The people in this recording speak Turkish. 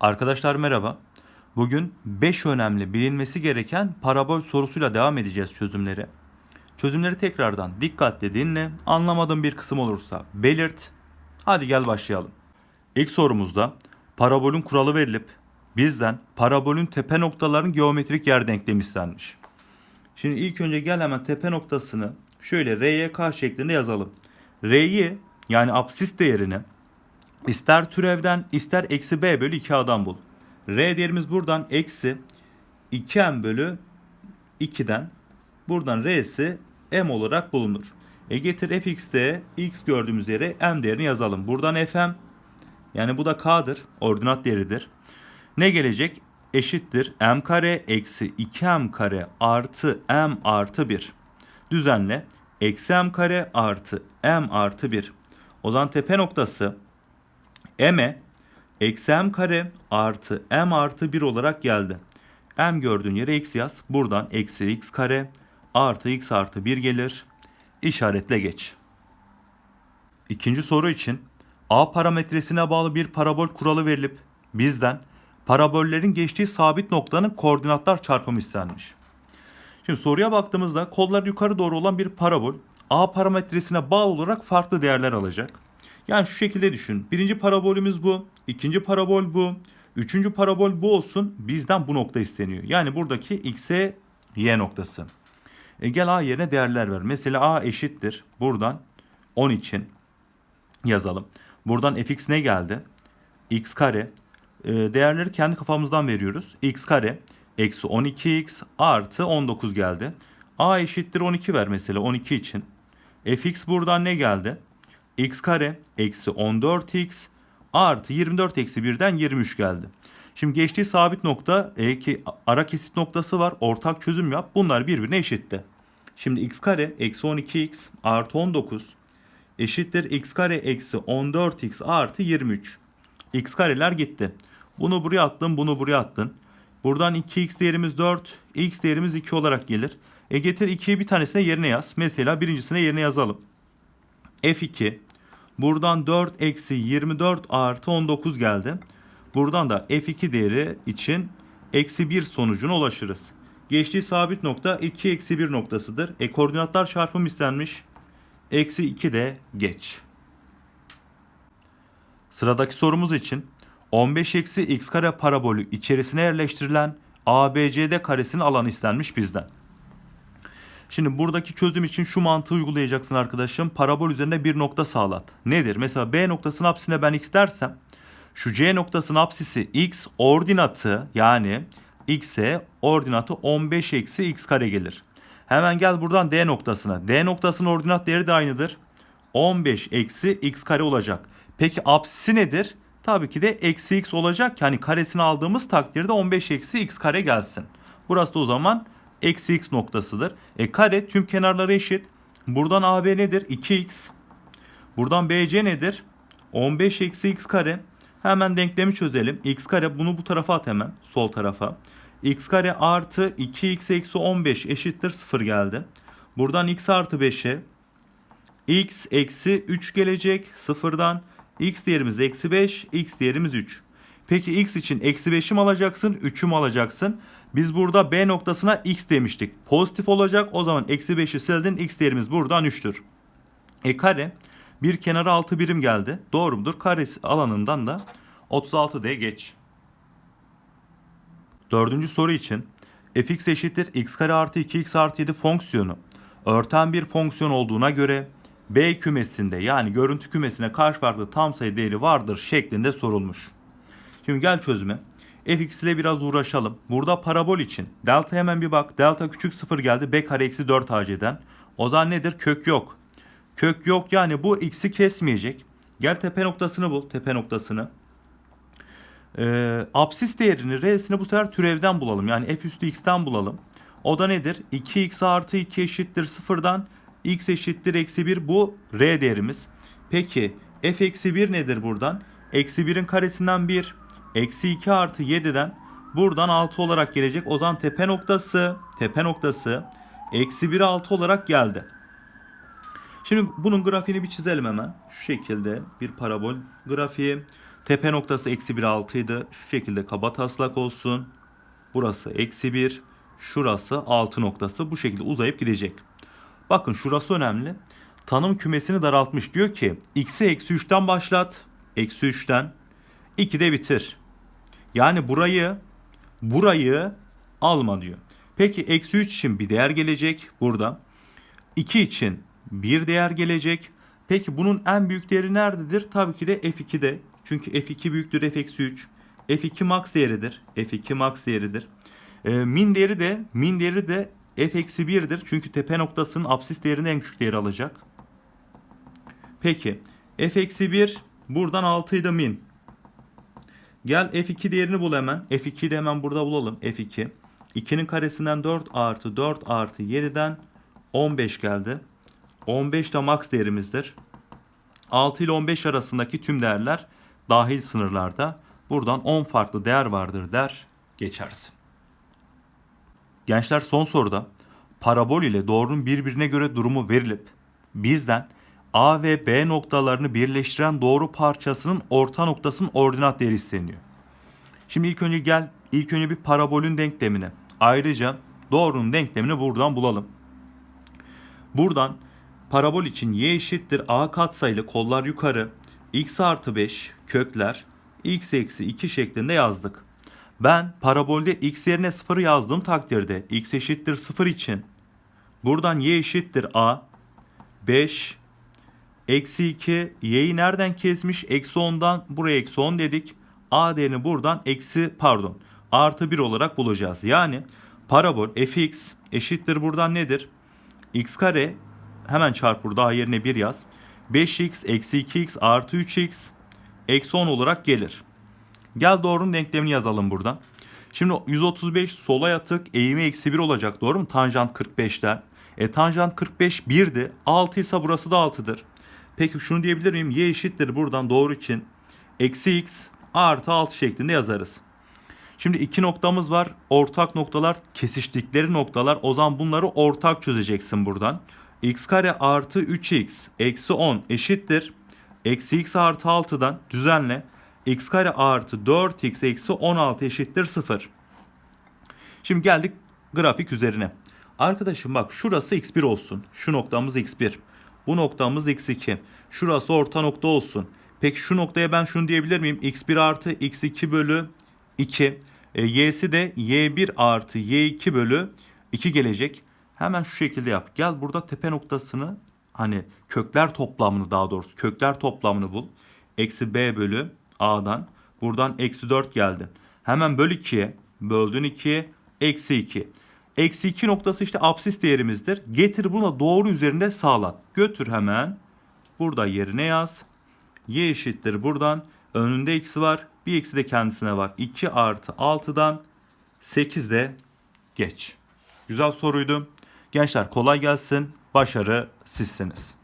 Arkadaşlar merhaba. Bugün 5 önemli bilinmesi gereken parabol sorusuyla devam edeceğiz çözümleri. Çözümleri tekrardan dikkatle dinle. Anlamadığın bir kısım olursa belirt. Hadi gel başlayalım. İlk sorumuzda parabolün kuralı verilip bizden parabolün tepe noktalarının geometrik yer denklemi istenmiş. Şimdi ilk önce gel hemen tepe noktasını şöyle RYK şeklinde yazalım. R'yi yani absis değerini İster türevden ister eksi b bölü 2a'dan bul. R değerimiz buradan eksi 2m bölü 2'den buradan r'si m olarak bulunur. E getir fx'te x gördüğümüz yere m değerini yazalım. Buradan fm yani bu da k'dır. Ordinat değeridir. Ne gelecek? Eşittir m kare eksi 2m kare artı m artı 1. Düzenle. Eksi m kare artı m artı 1. O zaman tepe noktası m'e eksi m kare artı m artı 1 olarak geldi. m gördüğün yere x yaz. Buradan eksi x kare artı x artı 1 gelir. İşaretle geç. İkinci soru için a parametresine bağlı bir parabol kuralı verilip bizden parabollerin geçtiği sabit noktanın koordinatlar çarpımı istenmiş. Şimdi soruya baktığımızda kollar yukarı doğru olan bir parabol a parametresine bağlı olarak farklı değerler alacak. Yani şu şekilde düşün. Birinci parabolümüz bu. ikinci parabol bu. Üçüncü parabol bu olsun. Bizden bu nokta isteniyor. Yani buradaki x'e y noktası. E gel a yerine değerler ver. Mesela a eşittir. Buradan 10 için yazalım. Buradan fx ne geldi? x kare. E, değerleri kendi kafamızdan veriyoruz. x kare eksi 12x artı 19 geldi. a eşittir 12 ver mesela 12 için. fx buradan ne geldi? X kare eksi 14x artı 24 eksi 1'den 23 geldi. Şimdi geçtiği sabit nokta e ki ara kesit noktası var. Ortak çözüm yap. Bunlar birbirine eşitti. Şimdi x kare eksi 12x artı 19 eşittir x kare eksi 14x artı 23. x kareler gitti. Bunu buraya attın, bunu buraya attın. Buradan 2x değerimiz 4, x değerimiz 2 olarak gelir. E getir 2'yi bir tanesine yerine yaz. Mesela birincisine yerine yazalım. f2 Buradan 4 eksi 24 artı 19 geldi. Buradan da f2 değeri için eksi 1 sonucuna ulaşırız. Geçtiği sabit nokta 2 eksi 1 noktasıdır. E koordinatlar çarpım istenmiş. Eksi 2 de geç. Sıradaki sorumuz için 15 eksi x kare parabolü içerisine yerleştirilen ABCD karesinin alanı istenmiş bizden. Şimdi buradaki çözüm için şu mantığı uygulayacaksın arkadaşım. Parabol üzerinde bir nokta sağlat. Nedir? Mesela B noktasının apsisine ben x dersem şu C noktasının apsisi x ordinatı yani x'e ordinatı 15 eksi x kare gelir. Hemen gel buradan D noktasına. D noktasının ordinat değeri de aynıdır. 15 eksi x kare olacak. Peki apsisi nedir? Tabii ki de eksi x olacak. Yani karesini aldığımız takdirde 15 eksi x kare gelsin. Burası da o zaman eksi x noktasıdır. E kare tüm kenarları eşit. Buradan AB nedir? 2x. Buradan BC nedir? 15 eksi x kare. Hemen denklemi çözelim. x kare bunu bu tarafa at hemen. Sol tarafa. x kare artı 2x eksi 15 eşittir 0 geldi. Buradan x artı 5'e x eksi 3 gelecek sıfırdan. x değerimiz eksi 5, x değerimiz 3. Peki x için eksi 5'i mi alacaksın, 3'ü mü alacaksın? Biz burada B noktasına x demiştik. Pozitif olacak. O zaman eksi 5'i sildin. X değerimiz buradan 3'tür. E kare bir kenara 6 birim geldi. Doğru mudur? Karesi alanından da 36 diye geç. Dördüncü soru için fx eşittir x kare artı 2x artı 7 fonksiyonu örten bir fonksiyon olduğuna göre B kümesinde yani görüntü kümesine karşı farklı tam sayı değeri vardır şeklinde sorulmuş. Şimdi gel çözüme fx ile biraz uğraşalım. Burada parabol için delta hemen bir bak. Delta küçük 0 geldi. b kare eksi 4 hac'den. O zaman nedir? Kök yok. Kök yok yani bu x'i kesmeyecek. Gel tepe noktasını bul. Tepe noktasını. Ee, absis değerini r'sini bu sefer türevden bulalım. Yani f üstü x'ten bulalım. O da nedir? 2x artı 2 eşittir 0'dan x eşittir eksi 1 bu r değerimiz. Peki f eksi 1 nedir buradan? Eksi 1'in karesinden 1. Eksi 2 artı 7'den buradan 6 olarak gelecek. O zaman tepe noktası, tepe noktası eksi 1 6 olarak geldi. Şimdi bunun grafiğini bir çizelim hemen. Şu şekilde bir parabol grafiği. Tepe noktası eksi 1 6 idi. Şu şekilde kaba taslak olsun. Burası eksi 1. Şurası 6 noktası. Bu şekilde uzayıp gidecek. Bakın şurası önemli. Tanım kümesini daraltmış. Diyor ki x'i eksi 3'ten başlat. Eksi 3'ten. 2'de bitir. Yani burayı burayı alma diyor. Peki eksi 3 için bir değer gelecek burada. 2 için bir değer gelecek. Peki bunun en büyük değeri nerededir? Tabii ki de F2'de. Çünkü F2 büyüktür F eksi 3. F2 max değeridir. F2 max değeridir. Ee, min değeri de min değeri de F eksi 1'dir. Çünkü tepe noktasının absis değerinde en küçük değeri alacak. Peki F eksi 1 buradan 6 idi min. Gel F2 değerini bul hemen. F2'yi de hemen burada bulalım. F2. 2'nin karesinden 4 artı 4 artı 7'den 15 geldi. 15 de max değerimizdir. 6 ile 15 arasındaki tüm değerler dahil sınırlarda. Buradan 10 farklı değer vardır der geçersin. Gençler son soruda parabol ile doğrunun birbirine göre durumu verilip bizden A ve B noktalarını birleştiren doğru parçasının orta noktasının ordinat değeri isteniyor. Şimdi ilk önce gel ilk önce bir parabolün denklemini ayrıca doğrunun denklemini buradan bulalım. Buradan parabol için y eşittir a katsayılı kollar yukarı x artı 5 kökler x eksi 2 şeklinde yazdık. Ben parabolde x yerine 0 yazdığım takdirde x eşittir 0 için buradan y eşittir a 5 eksi 2 y'yi nereden kesmiş? Eksi 10'dan buraya eksi 10 dedik. a değerini buradan eksi pardon artı 1 olarak bulacağız. Yani parabol fx eşittir buradan nedir? x kare hemen çarp burada yerine 1 yaz. 5x eksi 2x artı 3x eksi 10 olarak gelir. Gel doğrunun denklemini yazalım buradan. Şimdi 135 sola yatık eğimi eksi 1 olacak doğru mu? Tanjant 45'ten. E tanjant 45 1'di. 6 ise burası da 6'dır. Peki şunu diyebilir miyim? Y eşittir buradan doğru için. Eksi x artı 6 şeklinde yazarız. Şimdi iki noktamız var. Ortak noktalar kesiştikleri noktalar. O zaman bunları ortak çözeceksin buradan. x kare artı 3x eksi 10 eşittir. Eksi x artı 6'dan düzenle. x kare artı 4x eksi 16 eşittir 0. Şimdi geldik grafik üzerine. Arkadaşım bak şurası x1 olsun. Şu noktamız x1. Bu noktamız x2. Şurası orta nokta olsun. Peki şu noktaya ben şunu diyebilir miyim? x1 artı x2 bölü 2. E, y'si de y1 artı y2 bölü 2 gelecek. Hemen şu şekilde yap. Gel burada tepe noktasını hani kökler toplamını daha doğrusu kökler toplamını bul. Eksi b bölü a'dan. Buradan eksi 4 geldi. Hemen böl 2'ye. Böldün 2'ye. Eksi 2. Eksi 2 noktası işte absis değerimizdir. Getir bunu doğru üzerinde sağlat. Götür hemen. Burada yerine yaz. Y eşittir buradan. Önünde eksi var. Bir eksi de kendisine var. 2 artı 6'dan 8 de geç. Güzel soruydu. Gençler kolay gelsin. Başarı sizsiniz.